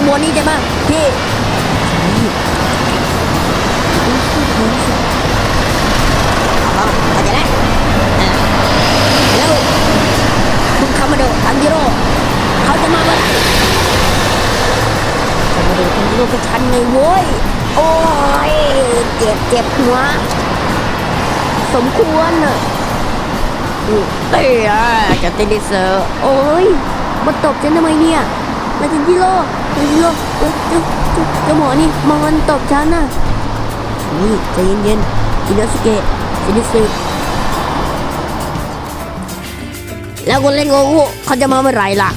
อันนี้โลกรถไฟขบวนนี้ใช่ปะพี่เอาเข้าใจแล้วอะแล้วคุณคามาโดทันจิโร่เขาจะมาเมื่อไหร่คามาโดทันจิโร่เป็นฉันไงโว้ย โอ้ย เจ็บเจ็บหัว สมควรน่ะเอ้ยอะจะติดดิเซอร์โอ้ยมาตบฉันทำไมเนี่ยนาจินจิโร่ นาจินจิโร่เอ้ยเจ้าเจ้าเจ้าหมอนี่มามันตบฉันน่ะนี่ใจเย็นๆอินโนสเกะซินิสึแล้วคุณเล่นโงคุเขาจะมาเมื่อไหร่ล่ะ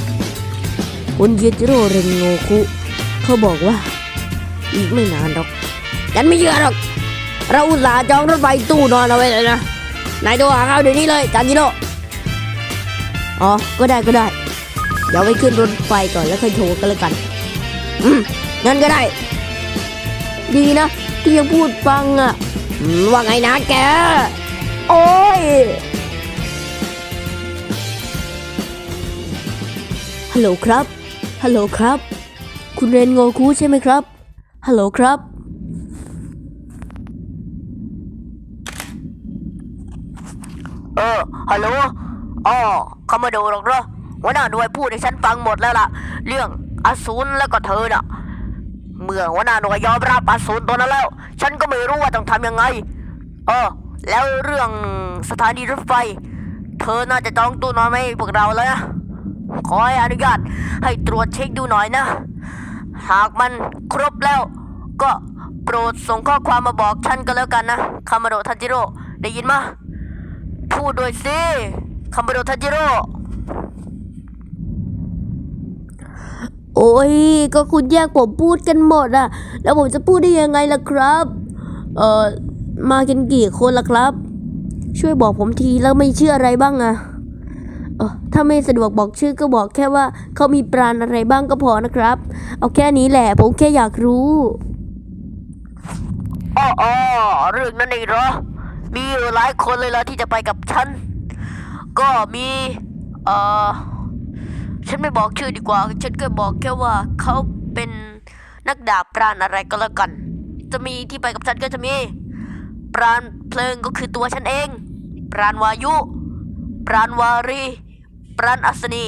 คุณเยจิโร่เรนโงคุเขาบอกว่า อีกไม่นานหรอกฉันไม่เชื่อหรอก เราอุตส่าห์จองรถไฟตู้นอนเอาไว้เลยนะนายโทรหาเขาเดี๋ยวนี้เลยจันจิโร่อ๋อ ก็ได้ก็ได้ เดี๋ยวไปขึ้นรถไฟก่อนแล้วค่อยโทรกันแล้วกัน งั้นก็ได้ ดีนะ ที่ยังพูดฟังอะว่าไงนะแก โอ้ย ฮัลโหลครับ ฮัลโหลครับ คุณเรนโงคูใช่ไหมครับ ฮัลโหลครับ เออ ฮัลโหลอ๋อเขามาดูหรอกเหรอหัวหน้าหน่วยพูดให้ฉันฟังหมดแล้วล่ะ เรื่อง อสูรแล้วก็เธอน่ะ เมื่อหัวหน้าหน่วยยอมรับอสูรตัวนั้นแล้ว ฉันก็ไม่รู้ว่าต้องทำยังไงเออแล้วเรื่องสถานีรถไฟ เธอน่าจะจองตู้นอนไม่พวกเราแล้วนะขอให้อนุญาตให้ตรวจเช็คดูหน่อยนะ หากมันครบแล้ว ก็โปรดส่งข้อความมาบอกฉันก็แล้วกันนะคามาโดทันจิโร่ได้ยินมะพูดด้วยสิคามาโดทันจิโร่ โอ้ยก็คุณแยกผมพูดกันหมดอะแล้วผมจะพูดได้ยังไงล่ะครับ เอ่อ มากันกี่คนล่ะครับ ช่วยบอกผมทีแล้วไม่เชื่ออะไรบ้างอะเออถ้าไม่สะดวกบอกชื่อก็บอกแค่ว่าเขามีปราณอะไรบ้างก็พอนะครับ เอาแค่นี้แหละ ผมแค่อยากรู้อ๋อเรื่องนั้นเองเหรอ มีหลายคนเลยล่ะที่จะไปกับฉัน ก็มี เอ่อ ฉันไม่บอกชื่อดีกว่า ฉันก็บอกแค่ว่าเขาเป็นนักดาบปราณอะไรก็แล้วกัน จะมีที่ไปกับฉันก็จะมี ปราณเพลิงก็คือตัวฉันเอง ปราณวายุ ปราณวารี ปราณอัศนี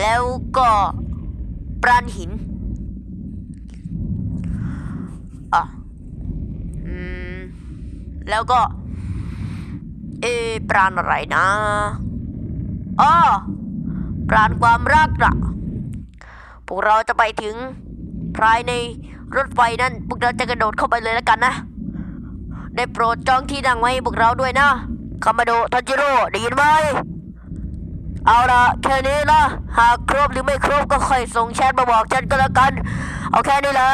แล้วก็ปราณหินอะอืม แล้วก็ เอปราณอะไรนะอ๋อ ปราณความรักละพวกเราจะไปถึงภายในรถไฟนั่นพวกเราจะกระโดดเข้าไปเลยแล้วกันนะ ได้โปรดจองที่นั่งไว้พวกเราด้วยนะคามาโดทันจิโร่ได้ยินไหมเอาละแค่นี้นะหากครบหรือไม่ครบก็ค่อยส่งแชทมาบอกฉันก็แล้วกัน เอาแค่นี้ละ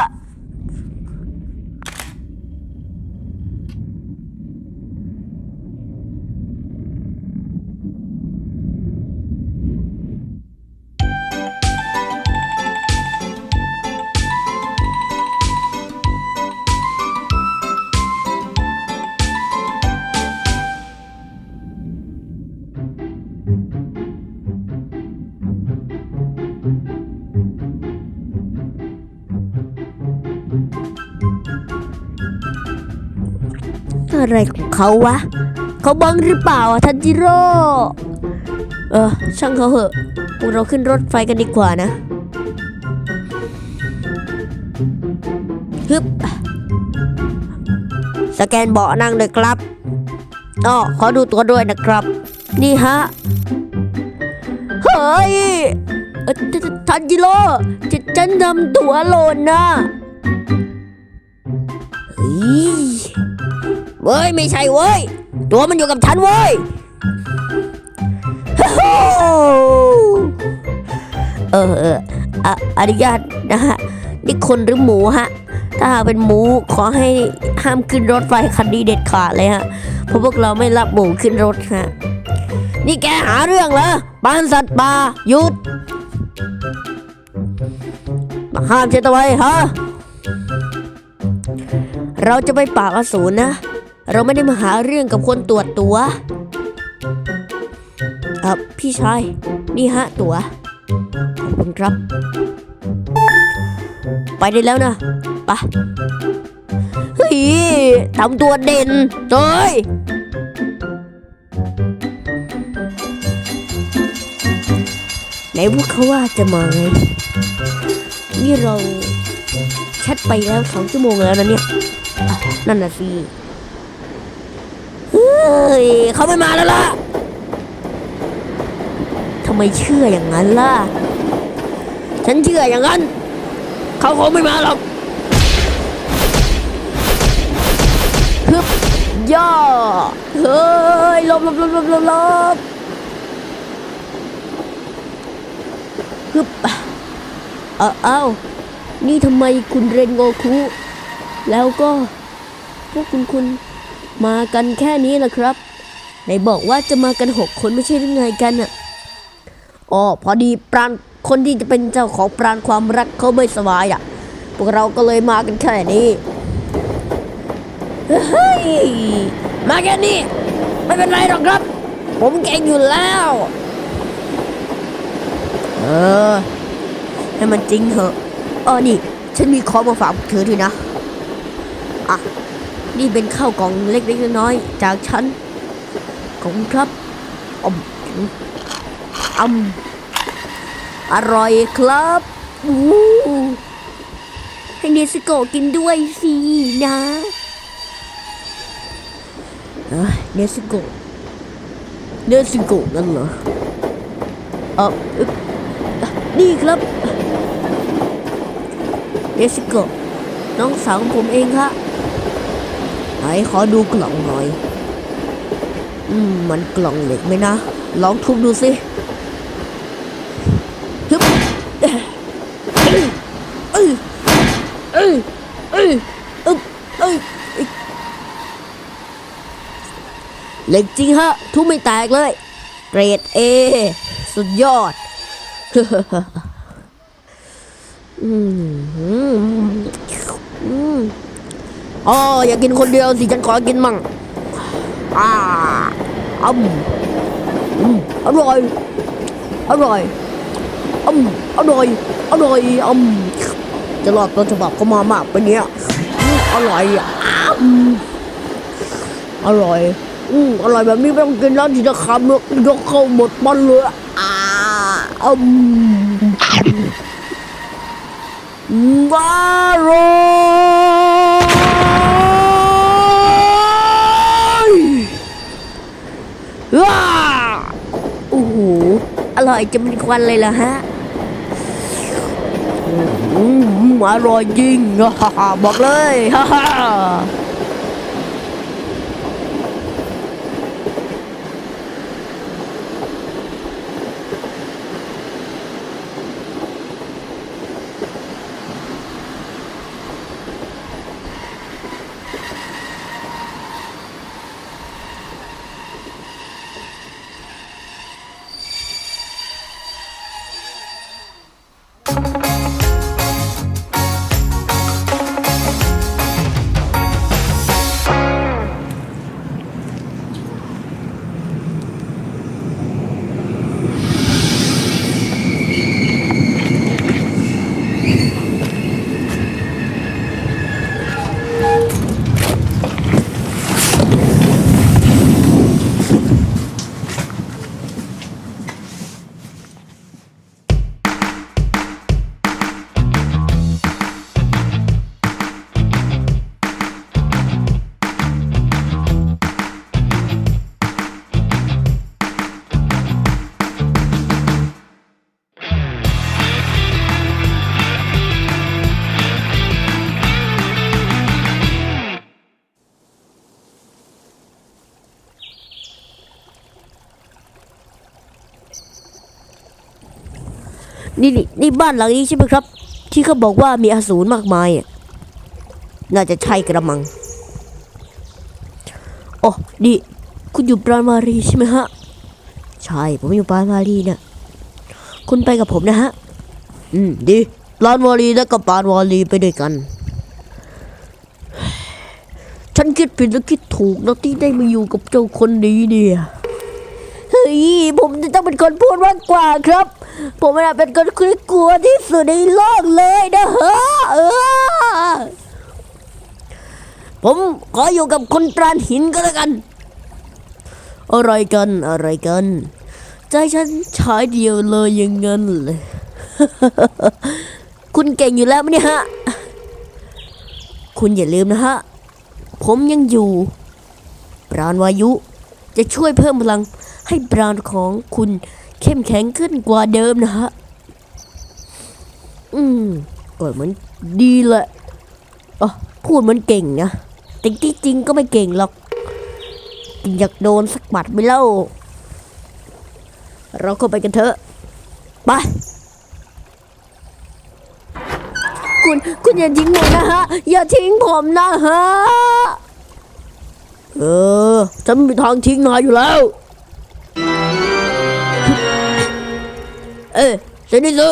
อะไรของเขาวะ เขาบังหรือเปล่าอะทันจิโร่ เออ ช่างเขาเหอะ พวกเราขึ้นรถไฟกันดีกว่านะ ฮึบ สแกนเบาะนั่งเลยครับอ๋อขอดูตัวด้วยนะครับ นี่ฮะ เฮ้ยทททันจิโร่จะฉันทำตัวหล่นนะเฮ้ย เว้ยไม่ใช่เว้ย ตัวมันอยู่กับฉันเว้ยเออเอออะอนุญาตนะฮะนี่คนหรือหมูฮะ ถ้าหากเป็นหมูขอให้ห้ามขึ้นรถไฟคันนี้เด็ดขาดเลยฮะ เพราะพวกเราไม่รับหมูขึ้นรถฮะ นี่แกหาเรื่องเหรอปานสัตว์ป่าหยุด มาห้ามฉันทำไมฮะ เราจะไปปราบอสูรนะ เราไม่ได้มาหาเรื่องกับคนตรวจตัวเออพี่ชาย นี่ฮะตัวขอบคุณครับ ไปได้แล้วนะไปเฮ้ยทำตัวเด่นเฮ้ยไหนพวกเขาว่าจะมาไง นี่เราแชทไปแล้วสองชั่วโมงแล้วนะเนี่ย นั่นน่ะสิ ยเขาไม่มาแล้วล่ะทำไมเชื่ออย่างนั้นล่ะ ฉันเชื่ออย่างนั้น เขาคงไม่มาหรอกฮึบย่อ เฮ้ยลบลบลบลบลบลบฮึบเออเอ้านี่ทำไมคุณเรนโงคุ แล้วก็พวกคุณคุณ มากันแค่นี้ละครับไหนบอกว่าจะมากันหกคนไม่ใช่หรือไงกันอะอ๋อพอดีปราณคนที่จะเป็นเจ้าของปราณความรักเขาไม่สบายอะ พวกเราก็เลยมากันแค่นี้เฮ้ยมาแค่นี้ ไม่เป็นไรหรอกครับ ผมเก่งอยู่แล้ว เออ ให้มันจริงเถอะเออนี่ ฉันมีของมาฝากพวกเธอด้วยนะ อะ นี่เป็นข้าวกล่องเล็กๆน้อยๆจากฉันขอบคุณครับอมอมอร่อยครับอู้ให้เนสโกกินด้วยสินะเนสโกเนสโกนั่นเหรอเออเอ๊ะนี่ครับเนสโกน้องสาวของผมเองครับ ไหนขอดูกล่องหน่อย อืม มันกล่องเหล็กไหมนะ ลองทุบดูสิฮึบเอ้ยเอ้ยเอ้ยเอ้ยเอ้ยเออเหล็กจริงฮะ ทุบไม่แตกเลย เกรดเอสุดยอดอืมอืม อ๋ออยากกินคนเดียวสิฉันขอกินมั่งอ่าอืมอร่อยอร่อยอืมอร่อยอร่อยอืมจะรอดต้นฉบับเขามามากไปเนี้ยอืมอร่อยอืมอร่อยอืมอร่อยแบบนี้ไม่ต้องกินแล้วทีละคำเลยยกเข้าหมดมันเลยอ่าอืมอืมอร่อยว้าโอ้โห อ ร่อยจะเป็นควันเลยล่ะฮะอืมอร่อยจริงฮ่าฮ่าบอกเลยฮ่า นี่นี่นี่บ้านหลังนี้ใช่ไหมครับ ที่เขาบอกว่ามีอสูรมากมายน่าจะใช่กระมังโอ้นี่คุณอยู่ปราณมารีใช่ไหมฮะ ใช่ ผมอยู่ปราณมารีเนี่ยคุณไปกับผมนะฮะ อืม ดีปราณวารีและกับปราณวารีไปด้วยกัน ฉันคิดผิดและคิดถูกนะที่ได้มาอยู่กับเจ้าคนนี้เนี่ย เฮ้ย ผมจะต้องเป็นคนพูดมากกว่าครับ ผมไม่ได้เป็นคนที่กลัวที่สุดในโลกเลยนะฮะเอผมขออยู่กับคนปราณหินก็แล้วกัน อะไรกันอะไรกัน ใจฉันฉายเดียวเลยอยังเงั้นเลย คุณเก่งอยู่แล้วไหมเนี่ยฮะ คุณอย่าลืมนะฮะ ผมยังอยู่ ปราณวายุจะช่วยเพิ่มพลังให้ปราณของคุณ เข้มแข็งขึ้นกว่าเดิมนะฮะ อืมก็เหมือนดีแหละอ๋อพูดเหมันเก่งนะ แต่ที่จริงก็ไม่เก่งหรอก อยากโดนสักบัดไปเล่า เราก็ไปกันเถอะ ไป คุณคุณอย่าทิ้งผมนะฮะ อย่าทิ้งผมนะฮะ เออ ฉันไม่มีทางทิ้งนายอยู่แล้ว เออเซนิสึ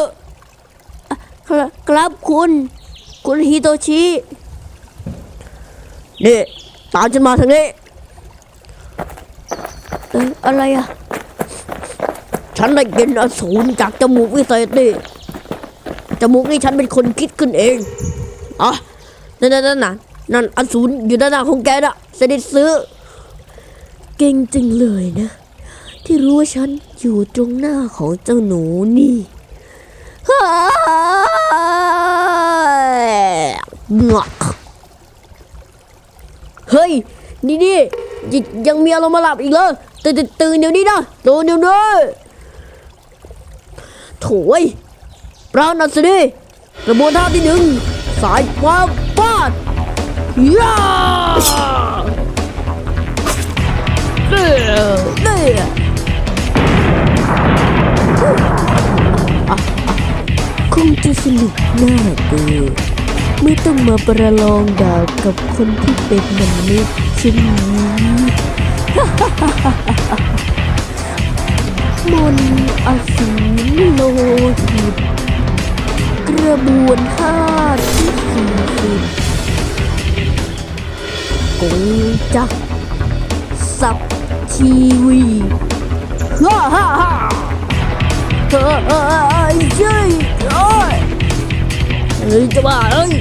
ครับครับคุณ คุณฮิโตชิ นี่ ตามฉันมาทางนี้ เอออะไรอะฉันได้กินอสูรจากจมูกวิเศษนี่ จมูกนี่ฉันเป็นคนคิดขึ้นเองอะนั่นนั่นนั่นน่ะนั่นอสูรอยู่ด้านหน้าของแกนะเสด็จซื้อ เก่งจริงเลยนะ ที่รู้ว่าฉัน อยู่ตรงหน้าของเจ้าหนูนี่เฮ้ยนี่นี่ยยังมีอารมณ์มาหลับอีกเลยตื่นตื่นตื่นเดี๋ยวนี้นะตื่นเดี๋ยวนี้โถ่ยปราณัสดีกระบวนท่าที่หนึ่งสายฟ้าฟาดย่า สนุกน่าดูไม่ต้องมาประลองดาวกับคนที่เป็นมนุษย์ใช่ไหมมนอสูรโลหิตกระบวนท่าที่สี่สิบกงจักสับทีวีฮ่าฮ่าฮ่าเฮ้ยเย้ย เฮ้ยจะบ้าเอ้ย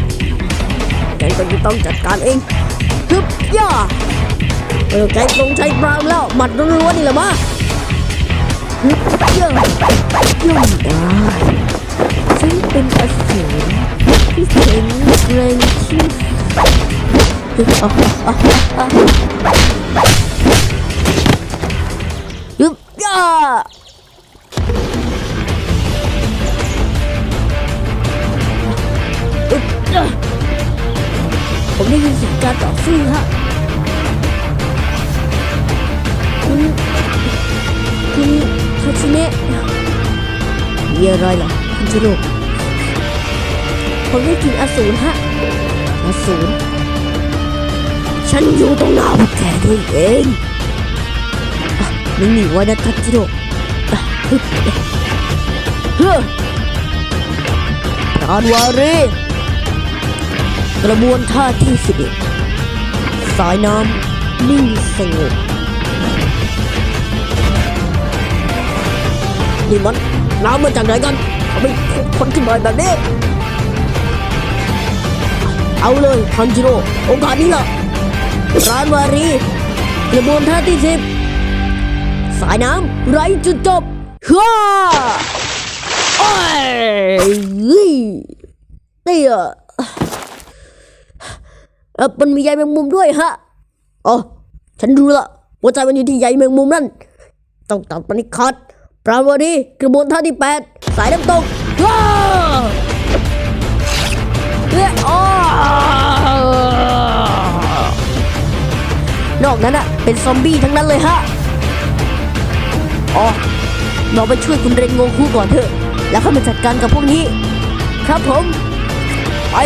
ฉันก็จะต้องจัดการเองฮึบย่าเออใจตรงใจปรามแล้วหมัดล้วนๆนี่แหละมาฮึบย่าย่อมได้ฉันเป็นอสูรที่แข็งแรงที่ยุบย่า ผมได้ยินเสียงการต่อสู้ฮะคุณคุณคาชิเนะมีอะไรเหรอคุณจิโร่ผมได้กินอสูรฮะอสูรฉันอยู่ตรงหน้าพวกแกด้วยเองอะนิ่งๆไว้นะทันจิโร่ฮึบเฮ้อปราณวารี กระบวนท่าที่สิบเอ็ดสายน้ำนิ่งสงบนี่มันน้ำมาจากไหนกันทำไมคนขึ้นมาแบบนี้ เอาเลยทันจิโร่โอกาสนี้ล่ะร้านวารีกระบวนท่าที่สิบสายน้ำไร้จุดจบฮ่าโอ้ยเฮ้ยเตี้ย เออมันมีใยแมงมุมด้วยฮะอ๋อฉันรู้ละหัวใจมันอยู่ที่ใยแมงมุมนั่นต้องตัดมันให้ขาดปราณวารีกระบวนท่าที่แปดสายน้ำตกฮ่าเอ้ออนอกนั้นอะเป็นซอมบี้ทั้งนั้นเลยฮะอ๋อเราไปช่วยคุณเรนโงคูก่อนเถอะ แล้วค่อยมาจัดการกับพวกนี้ ครับผม ไป